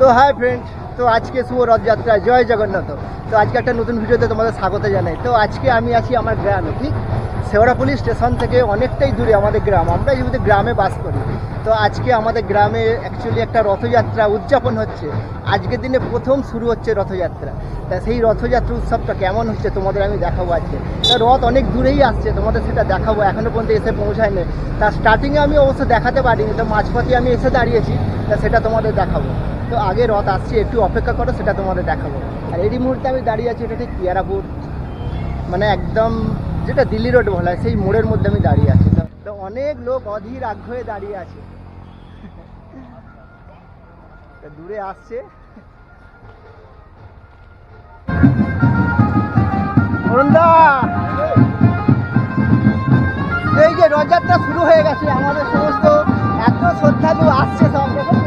তো hi friend, তো আজকে শুভ রথযাত্রা, জয় জগন্নাথ। তো আজকে একটা নতুন ভিডিওতে তোমাদের স্বাগত জানাই। তো আজকে আমি আছি আমার গ্রামে, ঠিক? শেওড়াপুলি স্টেশন থেকে অনেকটাই দূরে আমাদের গ্রাম। আমরা যেহেতু গ্রামে বাস করি, তো আজকে আমাদের গ্রামে অ্যাকচুয়ালি একটা রথযাত্রা উদযাপন হচ্ছে। আজকের দিনে প্রথম শুরু হচ্ছে রথযাত্রা। তা সেই রথযাত্রা উৎসবটা কেমন হচ্ছে তোমাদের আমি দেখাবো আজকে। তা রথ অনেক দূরেই আসছে, তোমাদের সেটা দেখাবো এখনও পর্যন্ত এসে পৌঁছায়নি। তা স্টার্টিংয়ে আমি অবশ্য দেখাতে পারিনি, তো মাঝপথে আমি এসে দাঁড়িয়েছি, তা সেটা তোমাদের দেখাবো। তো আগে রথ আসছে, একটু অপেক্ষা করো, সেটা তোমাদের দেখাবো। আর এই মুহূর্তে আমি দাঁড়িয়ে আছি, এটা ঠিক পিয়ারাপুর মানে একদম যেটা দিল্লি রোড বলা হয়, সেই মোড়ের মধ্যে আমি দাঁড়িয়ে আছি। তো- অনেক লোক অধীর আগ্রহে দাঁড়িয়ে আছে। দূরে আসছে। এই যে রথযাত্রা শুরু হয়ে গেছে, আমাদের সমস্ত এত শ্রদ্ধালু আসছে সব।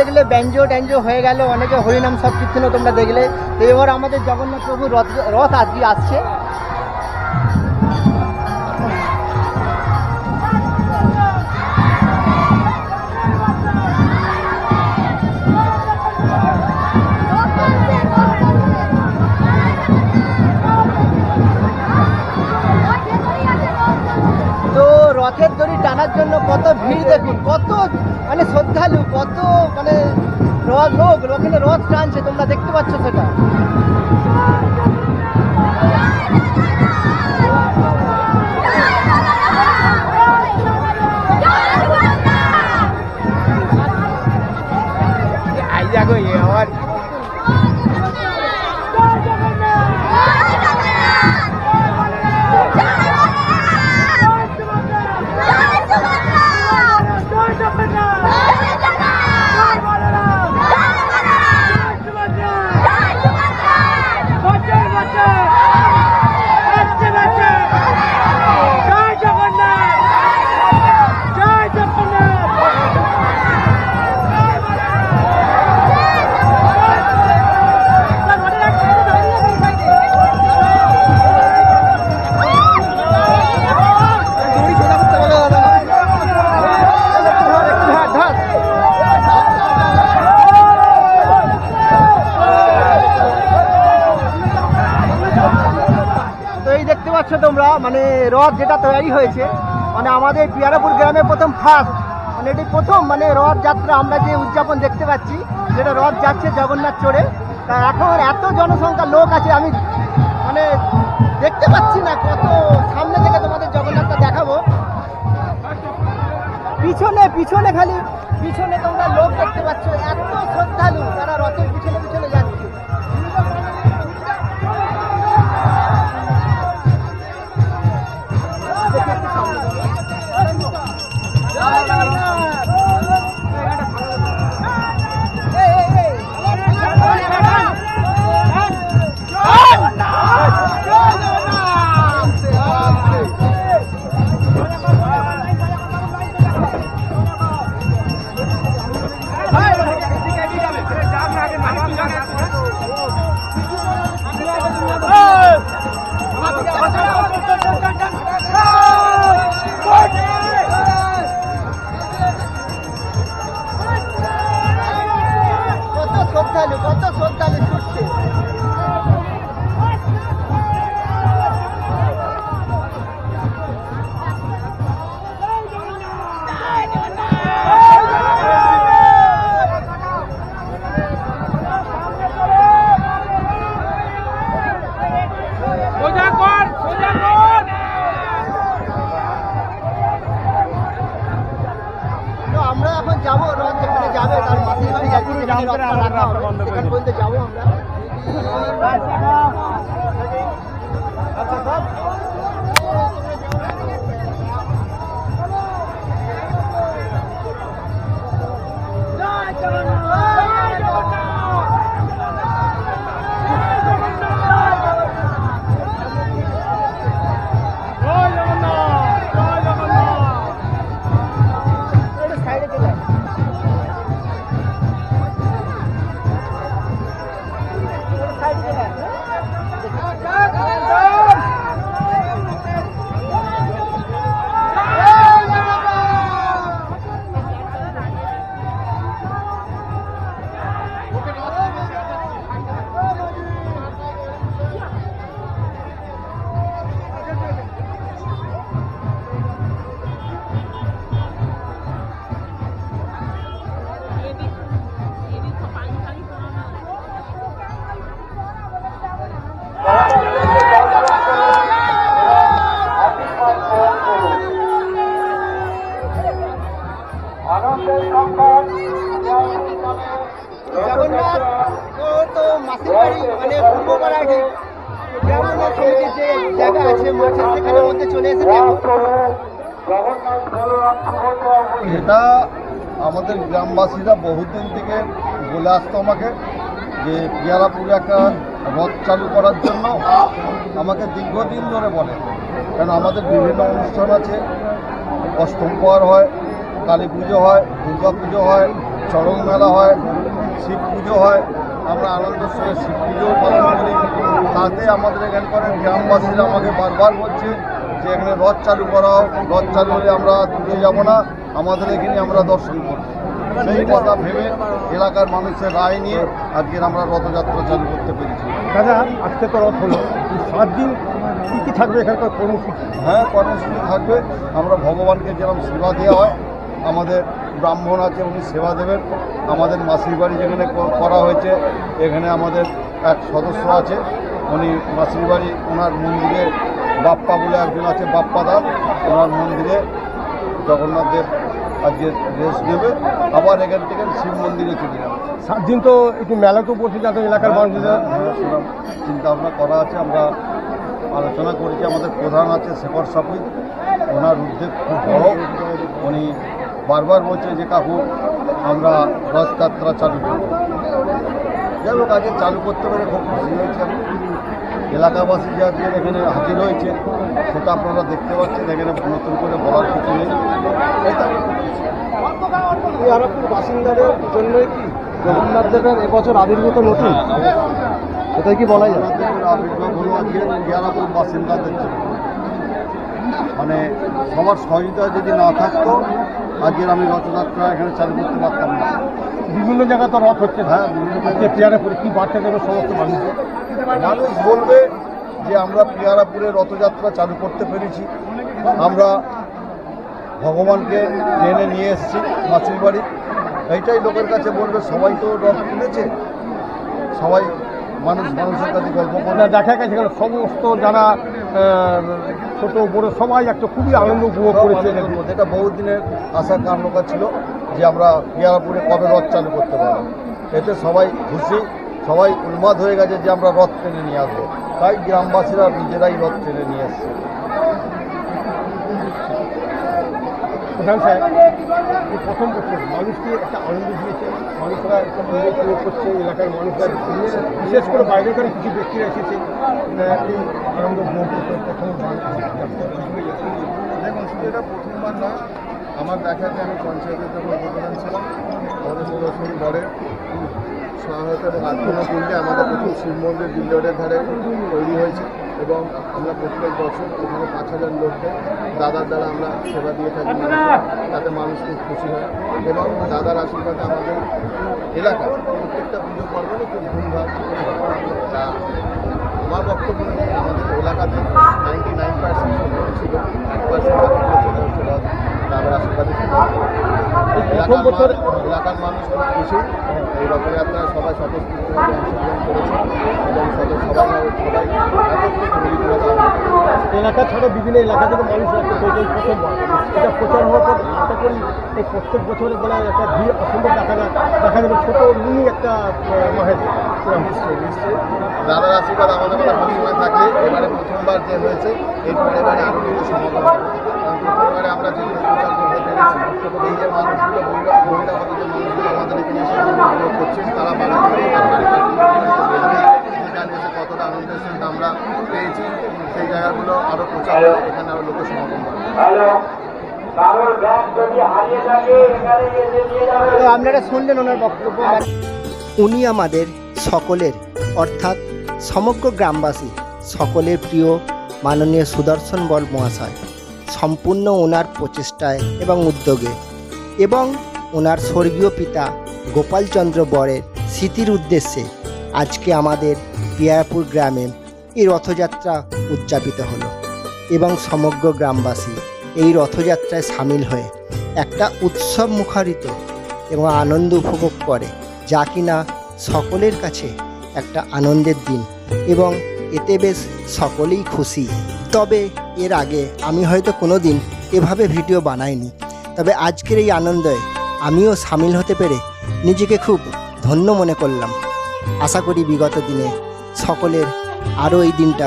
দেখলে ব্যঞ্জো ট্যাঞ্জো হয়ে গেল, অনেকে হরিনাম সব কীর্তনও তোমরা দেখলে। এবার আমাদের জগন্নাথ প্রভুর রথ রথ আজকে আসছে। জন্য কত ভিড় দেখুন, কত মানে শ্রদ্ধালু, কত মানে লোক ওখানে রথ টানছে, তোমরা দেখতে পাচ্ছ সেটা। পাচ্ছ তোমরা? মানে রথ যেটা তৈরি হয়েছে মানে আমাদের পিয়ারাপুর গ্রামে প্রথম ফার্স্ট মানে এটি প্রথম মানে রথযাত্রা আমরা যে উদযাপন দেখতে পাচ্ছি, যেটা রথ যাচ্ছে জগন্নাথ চড়ে। তা এখন এত জনসংখ্যা লোক আছে, আমি মানে দেখতে পাচ্ছি না কত, সামনে থেকে তোমাদের জগন্নাথটা দেখাবো। পিছনে পিছনে খালি, পিছনে তোমরা লোক দেখতে পাচ্ছ, এত মানে এটা আমাদের গ্রামবাসীরা বহুদিন থেকে বলে আসতো আমাকে যে, পিয়ারাপুরে একটা রথ চালু করার জন্য আমাকে দীর্ঘদিন ধরে বলে। কারণ আমাদের বিভিন্ন অনুষ্ঠান আছে অষ্টম প্রহর হয় কালী পুজো হয় দুর্গা পুজো হয় চরম মেলা হয় শিব পুজো হয়। আমরা আনন্দের সঙ্গে শিব পুজোও পালন করি। তাতে আমাদের এখানকার গ্রামবাসীরা আমাকে বারবার বলছে যে এখানে রথ চালু করা হোক রথ চালু হলে আমরা দূরে যাব না আমাদের এখানে আমরা দর্শন করব। সেই কথা ভেবে এলাকার মানুষের রায় নিয়ে আজকের আমরা রথযাত্রা চালু করতে পেরেছি। দাদা আজকে তো রথ হলো। সাত দিন কী কী থাকবে এখানকার কর্মসূচি? হ্যাঁ কর্মসূচি থাকবে। আমরা ভগবানকে যেরকম সেবা দেওয়া হয় আমাদের ব্রাহ্মণ আছে উনি সেবা দেবেন। আমাদের মাসির বাড়ি যেখানে করা হয়েছে এখানে আমাদের এক সদস্য আছে। উনি মাসির বাড়ি ওনার মন্দিরে বাপ্পা বলে একজন আছে বাপ্পা দাস ওনার মন্দিরে জগন্নাথ দেব আজকে রেস্ট নেবে। আবার এখান থেকে শিব মন্দিরে চলে যাবে। সাত দিন তো একটু মেলা তো বসে যাতে এলাকার মানুষরা। সেরকম চিন্তা ভাবনা করা আছে। আমরা আলোচনা করেছি। আমাদের প্রধান আছে শেখর সাপুই ওনার উদ্যোগ খুব বড়। উনি বারবার বলছে যে কাকু আমরা রথযাত্রা চালু করব। যাই হোক আগে চালু করতে পেরে খুব খুশি হয়েছে এলাকাবাসী যে আজকে এখানে হাজির হয়েছে সেটা আপনারা দেখতে পাচ্ছেন। এখানে নতুন করে বলার কিছু নেই। এটা বাসিন্দাদের জন্যই কি জগন্নাথ দেবের এবছর আবির্ভূত নতুন? সেটাই কি বলা যায়? আবির্ভাব হলো আজকে বাসিন্দাদের জন্য। মানে সবার সহযোগিতা যদি না থাকতো আজকের আমি রথযাত্রা এখানে চালু করতে পারতাম না। বিভিন্ন জায়গায় তো রথ হচ্ছে হ্যাঁ বিভিন্ন আজকে পিয়ারাপুরে কি বার্তা দেবে সমস্ত মানুষকে মানুষ বলবে যে আমরা পিয়ারাপুরে রথযাত্রা চালু করতে পেরেছি। আমরা ভগবানকে টেনে নিয়ে এসেছি মাছির বাড়ি। এইটাই লোকের কাছে বলবে সবাই তো রথ তুলেছে। সবাই মানুষ মানুষের কাছে গল্প করে দেখা গেছে এখানে সমস্ত যারা ছোট বড় সবাই একটা খুবই আনন্দ উপভোগ করেছে। এটা বহুদিনের আশা কান্নকা ছিল যে আমরা পিয়ারাপুরে কবে রথ চালু করতে পারব। এতে সবাই খুশি সবাই উন্মাদ হয়ে গেছে যে আমরা রথ টেনে নিয়ে আসব। তাই গ্রামবাসীরা নিজেরাই রথ টেনে নিয়ে এসছে। প্রধান সাহেব এই প্রথম বছর মানুষকে একটা আনন্দ দিয়েছে। মানুষরা একটা আনন্দ উপভোগ করছে এলাকার মানুষরা বিশেষ করে বাইরেকার কিছু ব্যক্তিরা এসেছে এই আনন্দ উপভোগ করতে প্রথম দেখুন, শুধু এটা প্রথমবার না, আমার দেখা যায় আমি পঞ্চায়েতের যখন উপপ্রধান ছিলাম আমাদের সুদর্শন গড়ে সহায়তা এবং আত্মীয় কেন্দ্রে আমাদের প্রথম শিব মন্দির বিল্ডরের ধারে তৈরি হয়েছে। এবং আমরা প্রত্যেক বছর এখানে পাঁচ হাজার লোককে দাদার দ্বারা আমরা সেবা দিয়ে থাকি। তাতে মানুষ খুব খুশি হয়। এবং দাদার আশীর্বাদে আমাদের এলাকা প্রত্যেকটা পুজো পার্বণই খুব ধুমধাম আমার বক্তব্য নেই আমাদের এলাকাতে নাইনটি নাইন পার্সেন্ট ছিল এক পার্সেন্ট তাদের আশীর্বাদে প্রথম বছর এলাকার মানুষ খুব খুশি। এই সবাই স্বতঃস্ফূর্তভাবে অংশগ্রহণ করেছে এবং সবাই। এলাকা ছাড়া বিভিন্ন এলাকা থেকে মানুষ এটাই প্রথমবার এটা প্রচার হওয়ার পর আশা করি এই প্রত্যেক বছরের বেলায় একটা ভিড় অসম্ভব দেখা যায়। দেখা যাবে ছোটো মিনি একটা নিশ্চয়ই নিশ্চয়ই। দাদার আশীর্বাদ আমাদের মধ্যে সবসময় থাকলে এবারে প্রথমবার যে হয়েছে এরপরে এবারে আরও সমাগম প্রথমবারে আমরা আনন্দের আমরা আপনারা শুনলেন ওনার বক্তব্য। উনি আমাদের সকলের, অর্থাৎ সমগ্র গ্রামবাসী, সকলের প্রিয় মাননীয় সুদর্শন বল মহাশয়। সম্পূর্ণ ওনার প্রচেষ্টায় এবং উদ্যোগে এবং ওনার স্বর্গীয় পিতা গোপালচন্দ্র বরের স্মৃতির উদ্দেশ্যে আজকে আমাদের পিয়ারপুর গ্রামে এই রথযাত্রা উদযাপিত হলো এবং সমগ্র গ্রামবাসী এই রথযাত্রায় সামিল হয়ে একটা উৎসব মুখরিত এবং আনন্দ উপভোগ করে যা কিনা সকলের কাছে একটা আনন্দের দিন এবং এতে বেশ সকলেই খুশি। তবে এর আগে আমি হয়তো কোনো দিন এভাবে ভিডিও বানাইনি। তবে আজকের এই আনন্দে আমিও সামিল হতে পেরে নিজেকে খুব ধন্য মনে করলাম। আশা করি বিগত দিনে সকলের আরও এই দিনটা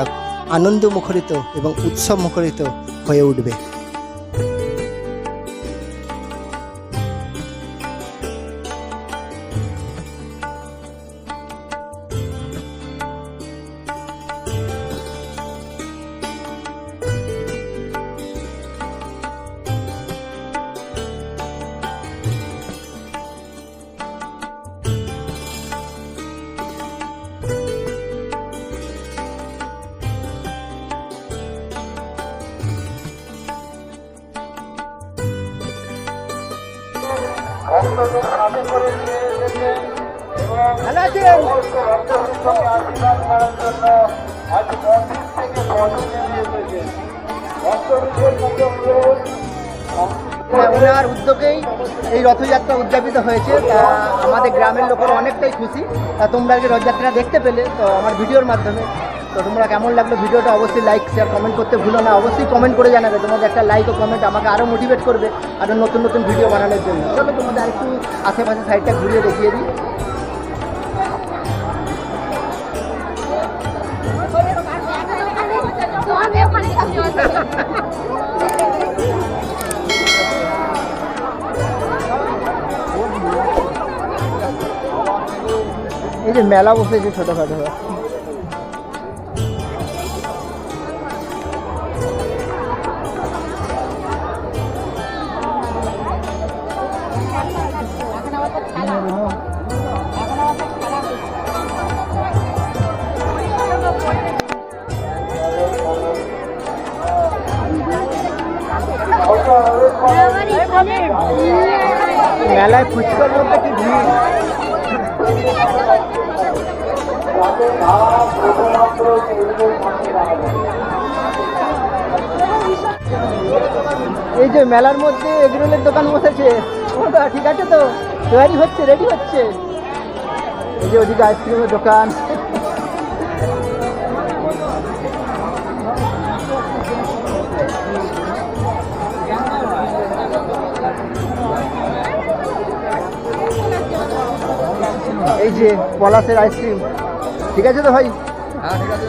আনন্দ মুখরিত এবং উৎসব মুখরিত হয়ে উঠবে। ওনার উদ্যোগেই এই রথযাত্রা উদযাপিত হয়েছে। তা আমাদের গ্রামের লোকেরা অনেকটাই খুশি। তা তোমরা রথযাত্রা দেখতে পেলে, তো আমার ভিডিওর মাধ্যমে তো তোমরা কেমন লাগল ভিডিওটা অবশ্যই লাইক শেয়ার কমেন্ট করতে ভুলো না। অবশ্যই কমেন্ট করে জানাবে। তোমাদের একটা লাইক ও কমেন্ট আমাকে আরও মোটিভেট করবে আরও নতুন নতুন ভিডিও বানানোর জন্য। চলো তোমাদের আরেকটু আশেপাশে সাইডটা ঘুরিয়ে দেখিয়ে দিই। এই যে মেলা বসেছে ছোটোখাটো। মেলায় ফুচকার মধ্যে কি ভিড় এই যে মেলার মধ্যে এগরোলের দোকান বসেছে। ওটা ঠিক আছে তো? তৈরি হচ্ছে, রেডি হচ্ছে। এই যে ওদিকে আইসক্রিমের দোকান। এই যে পলাশের আইসক্রিম। ঠিক আছে তো ভাই? হ্যাঁ ঠিক আছে।